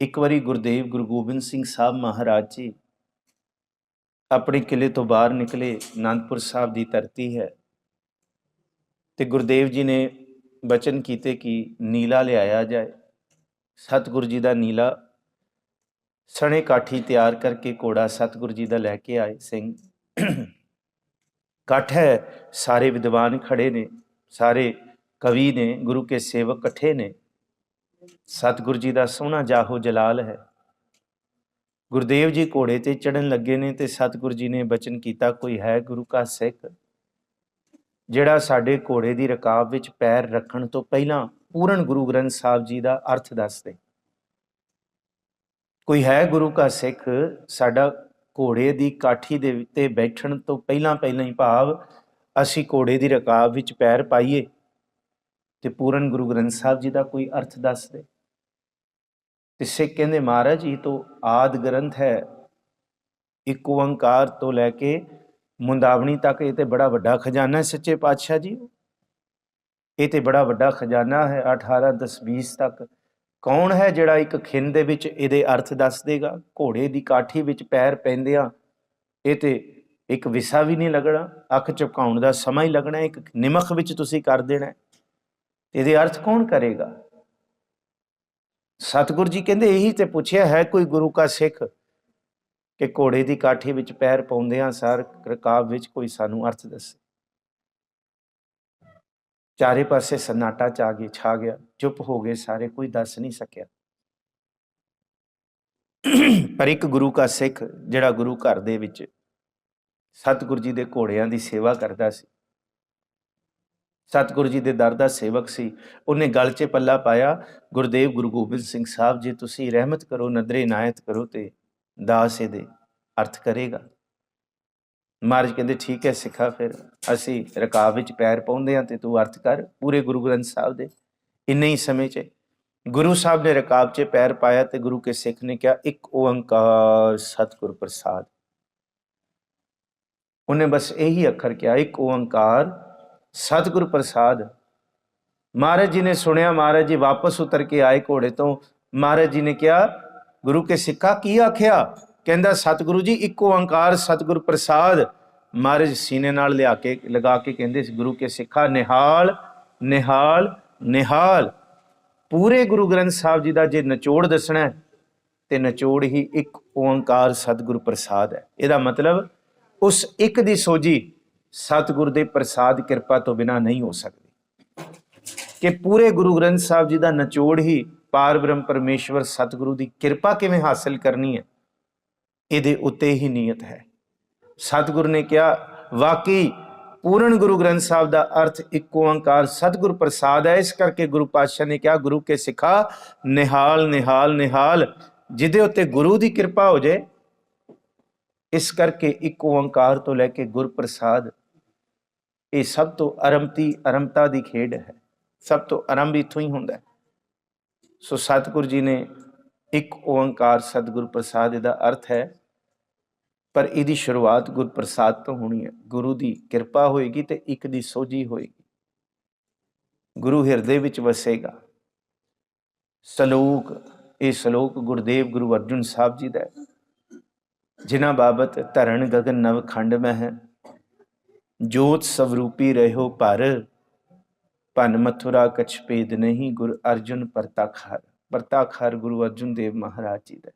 ਇੱਕ ਵਾਰੀ ਗੁਰਦੇਵ ਗੁਰੂ ਗੋਬਿੰਦ ਸਿੰਘ ਸਾਹਿਬ ਮਹਾਰਾਜ ਜੀ ਆਪਣੇ ਕਿਲੇ ਤੋਂ ਬਾਹਰ ਨਿਕਲੇ, ਅਨੰਦਪੁਰ ਸਾਹਿਬ ਦੀ ਧਰਤੀ ਹੈ ਤੇ ਗੁਰਦੇਵ ਜੀ ਨੇ ਬਚਨ ਕੀਤੇ ਕਿ ਨੀਲਾ ਲਿਆਇਆ ਜਾਏ। ਸਤਿਗੁਰੂ ਜੀ ਦਾ ਨੀਲਾ ਸਣੇ ਕਾਠੀ ਤਿਆਰ ਕਰਕੇ ਘੋੜਾ ਸਤਿਗੁਰੂ ਜੀ ਦਾ ਲੈ ਕੇ ਆਏ ਸਿੰਘ। ਇਕੱਠ ਹੈ, ਸਾਰੇ ਵਿਦਵਾਨ ਖੜੇ ਨੇ, ਸਾਰੇ ਕਵੀ ਨੇ, ਗੁਰੂ ਕੇ ਸੇਵਕ ਇਕੱਠੇ ਨੇ। ਸਤਿਗੁਰੂ ਜੀ ਦਾ ਸੋਹਣਾ ਜਾਹੋ ਜਲਾਲ ਹੈ। ਗੁਰਦੇਵ ਜੀ ਘੋੜੇ ਤੇ ਚੜਨ ਲੱਗੇ ਨੇ ਤੇ ਸਤਿਗੁਰੂ ਜੀ ਨੇ ਬਚਨ ਕੀਤਾ, ਕੋਈ ਹੈ ਗੁਰੂ ਕਾ ਸਿੱਖ? ਜਿਹੜਾ ਸਾਡੇ ਘੋੜੇ ਦੀ ਰਕਾਬ ਵਿੱਚ ਪੈਰ ਰੱਖਣ ਤੋਂ ਪਹਿਲਾਂ ਪੂਰਨ ਗੁਰੂ ਗ੍ਰੰਥ ਸਾਹਿਬ ਜੀ ਦਾ ਅਰਥ ਦੱਸ ਦੇ। ਕੋਈ ਹੈ ਗੁਰੂ ਕਾ ਸਿੱਖ? ਸਾਡਾ ਘੋੜੇ ਦੀ ਕਾਠੀ ਦੇ ਉੱਤੇ ਬੈਠਣ ਤੋਂ ਪਹਿਲਾਂ ਪਹਿਲਾਂ ਹੀ ਭਾਵ ਅਸੀਂ ਘੋੜੇ ਦੀ ਰਕਾਬ ਵਿੱਚ ਪੈਰ ਪਾਈਏ। ਤੇ ਪੂਰਨ ਗੁਰੂ ਗ੍ਰੰਥ ਸਾਹਿਬ ਜੀ ਦਾ ਕੋਈ ਅਰਥ ਦੱਸ ਦੇ। ਤੇ ਸਿੱਖ ਕਹਿੰਦੇ, ਮਹਾਰਾਜ, ਇਹ ਤੋਂ ਆਦ ਗ੍ਰੰਥ ਹੈ। ਇੱਕ ਓੰਕਾਰ ਤੋਂ ਲੈ ਕੇ ਮੁੰਦਾਵਣੀ ਤੱਕ ਇਹ ਤੇ ਬੜਾ ਵੱਡਾ ਖਜ਼ਾਨਾ ਹੈ ਸੱਚੇ ਪਾਤਸ਼ਾਹ ਜੀ। ਇਹ ਤੇ ਬੜਾ ਵੱਡਾ ਖਜ਼ਾਨਾ ਹੈ 18 10 20 ਤੱਕ। ਕੌਣ ਹੈ ਜਿਹੜਾ ਇੱਕ ਖਿੰਨ ਦੇ ਵਿੱਚ ਇਹਦੇ ਅਰਥ ਦੱਸ ਦੇਗਾ? ਘੋੜੇ ਦੀ ਕਾਠੀ ਵਿੱਚ ਪੈਰ ਪੈਂਦਿਆਂ ਇਹ ਤੇ ਇੱਕ ਵਿਸਾ ਵੀ ਨਹੀਂ ਲੱਗਣਾ। ਅੱਖ ਝਪਕਾਉਣ ਦਾ ਸਮਾਂ ਹੀ ਲੱਗਣਾ ਇੱਕ ਨਿਮਖ ਵਿੱਚ ਤੁਸੀਂ ਕਰ ਦੇਣਾ ਇਹਦੇ ਅਰਥ ਕੌਣ ਕਰੇਗਾ? ਸਤਿਗੁਰੂ ਜੀ ਕਹਿੰਦੇ ਇਹੀ ਤੇ ਪੁੱਛਿਆ ਹੈ, ਕੋਈ ਗੁਰੂ ਕਾ ਸਿੱਖ ਕਿ ਘੋੜੇ ਦੀ ਕਾਠੀ ਵਿੱਚ ਪੈਰ ਪਾਉਂਦਿਆਂ ਸਰ ਰਕਾਬ ਵਿੱਚ ਕੋਈ ਸਾਨੂੰ ਅਰਥ ਦੱਸੇ। ਚਾਰੇ ਪਾਸੇ ਸਨਾਟਾ ਚਾ ਗਈ ਛਾ ਗਿਆ, ਚੁੱਪ ਹੋ ਗਏ ਸਾਰੇ, ਕੋਈ ਦੱਸ ਨਹੀਂ ਸਕਿਆ। ਪਰ ਇੱਕ ਗੁਰੂ ਕਾ ਸਿੱਖ ਜਿਹੜਾ ਗੁਰੂ ਘਰ ਦੇ ਵਿੱਚ ਸਤਿਗੁਰੂ ਜੀ ਦੇ ਘੋੜਿਆਂ ਦੀ ਸੇਵਾ ਕਰਦਾ ਸੀ ਸਤਿਗੁਰੂ ਜੀ ਦੇ ਦਰ ਦਾ ਸੇਵਕ ਸੀ। ਉਹਨੇ ਗਲ 'ਚ ਪੱਲਾ ਪਾਇਆ, ਗੁਰਦੇਵ ਗੁਰੂ ਗੋਬਿੰਦ ਸਿੰਘ ਸਾਹਿਬ ਜੀ, ਤੁਸੀਂ ਰਹਿਮਤ ਕਰੋ, ਨਦਰੇ ਇਨਾਇਤ ਕਰੋ ਤੇ ਦਾਸ ਇਹਦੇ ਅਰਥ ਕਰੇਗਾ। ਮਹਾਰਾਜ ਕਹਿੰਦੇ, ਠੀਕ ਹੈ ਸਿੱਖਾ ਫਿਰ, ਅਸੀਂ ਰਕਾਬ ਵਿੱਚ ਪੈਰ ਪਾਉਂਦੇ ਹਾਂ ਤੇ ਤੂੰ ਅਰਥ ਕਰ ਪੂਰੇ ਗੁਰੂ ਗ੍ਰੰਥ ਸਾਹਿਬ ਦੇ। ਇੰਨੇ ਹੀ ਸਮੇਂ 'ਚ ਗੁਰੂ ਸਾਹਿਬ ਨੇ ਰਕਾਬ 'ਚ ਪੈਰ ਪਾਇਆ ਤੇ ਗੁਰੂ ਕੇ ਸਿੱਖ ਨੇ ਕਿਹਾ, ਇੱਕ ਓੰਕਾਰ ਸਤਿਗੁਰ ਪ੍ਰਸਾਦ। ਉਹਨੇ ਬਸ ਇਹੀ ਅੱਖਰ ਕਿਹਾ, ਇੱਕ ਓੰਕਾਰ ਸਤਿਗੁਰ ਪ੍ਰਸਾਦ। ਮਹਾਰਾਜ ਜੀ ਨੇ ਸੁਣਿਆ ਮਹਾਰਾਜ ਜੀ ਵਾਪਸ ਉਤਰ ਕੇ ਆਏ ਘੋੜੇ ਤੋਂ। ਮਹਾਰਾਜ ਜੀ ਨੇ ਕਿਹਾ ਗੁਰੂ ਕੇ ਸਿੱਖਾ ਕੀ ਆਖਿਆ? ਕਹਿੰਦਾ ਸਤਿਗੁਰੂ ਜੀ ਇੱਕ ਓੰਕਾਰ ਸਤਿਗੁਰ ਪ੍ਰਸਾਦ। ਮਹਾਰਾਜ ਸੀਨੇ ਨਾਲ ਲਿਆ ਕੇ ਲਗਾ ਕੇ ਕਹਿੰਦੇ ਸੀ ਗੁਰੂ ਕੇ ਸਿੱਖਾ ਨਿਹਾਲ ਨਿਹਾਲ ਨਿਹਾਲ। ਪੂਰੇ ਗੁਰੂ ਗ੍ਰੰਥ ਸਾਹਿਬ ਜੀ ਦਾ ਜੇ ਨਿਚੋੜ ਦੱਸਣਾ ਹੈ, ਤੇ ਨਿਚੋੜ ਹੀ ਇੱਕ ਓੰਕਾਰ ਸਤਿਗੁਰ ਪ੍ਰਸਾਦ ਹੈ। ਇਹਦਾ ਮਤਲਬ ਉਸ ਇੱਕ ਦੀ ਸੋਜੀ ਸਤਿਗੁਰ ਦੇ ਪ੍ਰਸਾਦ ਕਿਰਪਾ ਤੋਂ ਬਿਨਾ ਨਹੀਂ ਹੋ ਸਕਦੀ। ਕਿ ਪੂਰੇ ਗੁਰੂ ਗ੍ਰੰਥ ਸਾਹਿਬ ਜੀ ਦਾ ਨਿਚੋੜ ਹੀ ਪਾਰ ਬ੍ਰਹਮ ਪਰਮੇਸ਼ਵਰ ਸਤਿਗੁਰੂ ਦੀ ਕਿਰਪਾ ਕਿਵੇਂ ਹਾਸਲ ਕਰਨੀ ਹੈ, ਇਹਦੇ ਉੱਤੇ ਹੀ ਨੀਅਤ ਹੈ। ਸਤਿਗੁਰ ਨੇ ਕਿਹਾ, ਵਾਕਈ ਪੂਰਨ ਗੁਰੂ ਗ੍ਰੰਥ ਸਾਹਿਬ ਦਾ ਅਰਥ ਇੱਕ ਓੰਕਾਰ ਸਤਿਗੁਰ ਪ੍ਰਸਾਦ ਹੈ, ਇਸ ਕਰਕੇ ਗੁਰੂ ਪਾਤਸ਼ਾਹ ਨੇ ਕਿਹਾ, ਗੁਰੂ ਕੇ ਸਿੱਖਾ ਨਿਹਾਲ ਨਿਹਾਲ ਨਿਹਾਲ, ਜਿਹਦੇ ਉੱਤੇ ਗੁਰੂ ਦੀ ਕਿਰਪਾ ਹੋ ਜਾਏ, ਇਸ ਕਰਕੇ ਇੱਕ ਓੰਕਾਰ ਤੋਂ ਲੈ ਕੇ ਗੁਰ ਪ੍ਰਸਾਦ ਇਹ ਸਭ ਤੋਂ ਅਰਮਤੀ ਅਰਮਤਾ ਦੀ ਖੇਡ ਹੈ। ਸਭ ਤੋਂ ਆਰੰਭ ਇਥੋਂ ਹੀ ਹੁੰਦਾ ਹੈ। ਸੋ ਸਤਿਗੁਰ ਜੀ ਨੇ ਇੱਕ ਓੰਕਾਰ ਸਤਿਗੁਰ ਪ੍ਰਸਾਦ ਇਹਦਾ ਅਰਥ ਹੈ। ਪਰ ਇਹਦੀ ਸ਼ੁਰੂਆਤ ਗੁਰ ਪ੍ਰਸਾਦ ਤੋਂ ਹੋਣੀ ਹੈ। ਗੁਰੂ ਦੀ ਕਿਰਪਾ ਹੋਏਗੀ ਤੇ ਇੱਕ ਦੀ ਸੋਝੀ ਹੋਏਗੀ। ਗੁਰੂ ਹਿਰਦੇ ਵਿੱਚ ਵਸੇਗਾ। ਸਲੋਕ, ਇਹ ਸਲੋਕ ਗੁਰਦੇਵ ਗੁਰੂ ਅਰਜੁਨ ਸਾਹਿਬ ਜੀ ਦਾ ਹੈ। ਜਿਨ੍ਹਾਂ ਬਾਬਤ ਧਰਨ ਗਗਨ ਨਵ ਖੰਡ ਮਹਿ ਜੋਤ ਸਵਰੂਪੀ ਰਹਿਓ ਪਰ, ਭਨ ਮਥੁਰਾ ਕਛ ਭੇਦ ਨਹੀਂ ਗੁਰ ਅਰਜੁਨ ਪਰਤਾਖਰ ਪਰਤਾਖਰ ਗੁਰੂ ਅਰਜੁਨ ਦੇਵ ਮਹਾਰਾਜ ਜੀ ਦਾ।